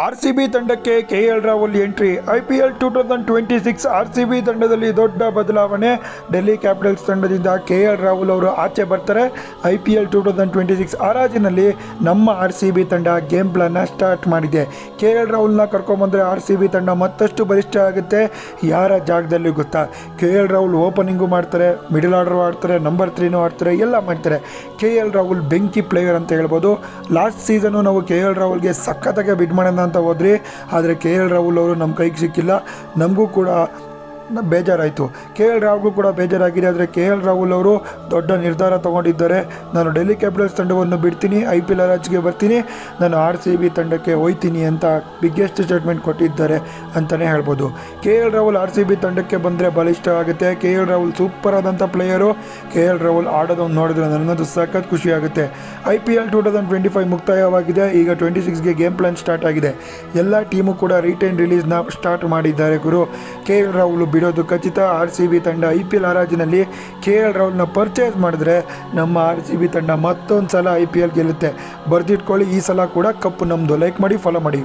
R C B ತಂಡಕ್ಕೆ K L Rahul entry. I P L two thousand twenty six R C B ತಂಡದಲ್ಲಿ ದೊಡ್ಡ ಬದಲಾವಣೆ. Delhi capitals ತಂಡದಿಂದ K L Rahul ಅವರು ಆಚೆ ಬರ್ತಾರೆ. I P L two thousand twenty six ಹರಾಜಿನಲ್ಲಿ ನಮ್ಮ ಆರ್ ಸಿ ಬಿ ತಂಡ ಗೇಮ್ ಪ್ಲಾನ್ನ ಸ್ಟಾರ್ಟ್ ಮಾಡಿದೆ. ಕೆ ಎಲ್ ರಾಹುಲ್ನ ಕರ್ಕೊಂಬಂದರೆ ಆರ್ ಸಿ ಬಿ ತಂಡ ಮತ್ತಷ್ಟು ಬಲಿಷ್ಠ ಆಗುತ್ತೆ. ಯಾರ ಜಾಗದಲ್ಲಿ ಗೊತ್ತಾ? ಕೆ ಎಲ್ ರಾಹುಲ್ ಓಪನಿಂಗು ಮಾಡ್ತಾರೆ, ಮಿಡಲ್ ಆರ್ಡರ್ ಆಡ್ತಾರೆ, ನಂಬರ್ ತ್ರೀನೂ ಆಡ್ತಾರೆ, ಎಲ್ಲ ಮಾಡ್ತಾರೆ. ಕೆ ಎಲ್ ರಾಹುಲ್ ಬೆಂಕಿ ಪ್ಲೇಯರ್ ಅಂತ ಹೇಳ್ಬೋದು. ಲಾಸ್ಟ್ ಸೀಸನು ನಾವು ಕೆ ಎಲ್ ರಾಹುಲ್ಗೆ ಸಖತ್ತಾಗಿ ಬಿಡ್ ಮಾಡೋಣ ಅಂತ ಹೋದ್ರಿ. ಆದರೆ ಕೆ ಎಲ್ ರಾಹುಲ್ ಅವರು ನಮ್ಮ ಕೈಗೆ ಸಿಕ್ಕಿಲ್ಲ. ನಮಗೂ ಕೂಡ ನ- ಬೇಜಾರಾಯಿತು. ಕೆ ಎಲ್ ರಾಹುಲ್ಗೂ ಕೂಡ ಬೇಜಾರಾಗಿದೆ. ಆದರೆ ಕೆ ಎಲ್ ರಾಹುಲ್ ಅವರು ದೊಡ್ಡ ನಿರ್ಧಾರ ತಗೊಂಡಿದ್ದಾರೆ. ನಾನು ಡೆಲ್ಲಿ ಕ್ಯಾಪಿಟಲ್ಸ್ ತಂಡವನ್ನು ಬಿಡ್ತೀನಿ, ಐ ಪಿ ಎಲ್ ರಾಜ್ಗೆ ಬರ್ತೀನಿ, ನಾನು ಆರ್ ಸಿ ಬಿ ತಂಡಕ್ಕೆ ಹೋಯ್ತೀನಿ ಅಂತ ಬಿಗ್ಗೆಸ್ಟ್ ಸ್ಟೇಟ್ಮೆಂಟ್ ಕೊಟ್ಟಿದ್ದಾರೆ ಅಂತಲೇ ಹೇಳ್ಬೋದು. K L Rahul R C B ತಂಡಕ್ಕೆ ಬಂದರೆ ಬಲಿಷ್ಠ ಆಗುತ್ತೆ. ಕೆ ಎಲ್ ರಾಹುಲ್ ಸೂಪರ್ ಆದಂಥ ಪ್ಲೇಯರು ಕೆ ಎಲ್ ರಾಹುಲ್ ಆಡೋದನ್ನು ನೋಡಿದ್ರೆ ನನಗಂತೂ ಸಖತ್ ಖುಷಿ ಆಗುತ್ತೆ. I P L two thousand twenty five ಮುಕ್ತಾಯವಾಗಿದೆ. ಈಗ ಟ್ವೆಂಟಿ ಸಿಕ್ಸ್ಗೆ ಗೇಮ್ ಪ್ಲಾನ್ ಸ್ಟಾರ್ಟ್ ಆಗಿದೆ. ಎಲ್ಲ ಟೀಮು ಕೂಡ ರಿಟೈನ್ ರಿಲೀಸ್ನ ಸ್ಟಾರ್ಟ್ ಮಾಡಿದ್ದಾರೆ ಗುರು. ಕೆ ಎಲ್ ರಾಹುಲ್ ಬಿಡೋದು ಖಚಿತ. ಆರ್ ಸಿ ಬಿ ತಂಡ ಐ ಪಿ ಎಲ್ ಹರಾಜಿನಲ್ಲಿ ಕೆ ಎಲ್ ರಾಹುಲ್ನ ಪರ್ಚೇಸ್ ಮಾಡಿದ್ರೆ ನಮ್ಮ ಆರ್ ಸಿ ಬಿ ತಂಡ ಮತ್ತೊಂದು ಸಲ ಐ ಪಿ ಎಲ್ ಗೆಲ್ಲುತ್ತೆ. ಬರೆದಿಟ್ಕೊಳ್ಳಿ, ಈ ಸಲ ಕೂಡ ಕಪ್ಪು ನಮ್ಮದು ಲೈಕ್ ಮಾಡಿ ಫಾಲೋ ಮಾಡಿ.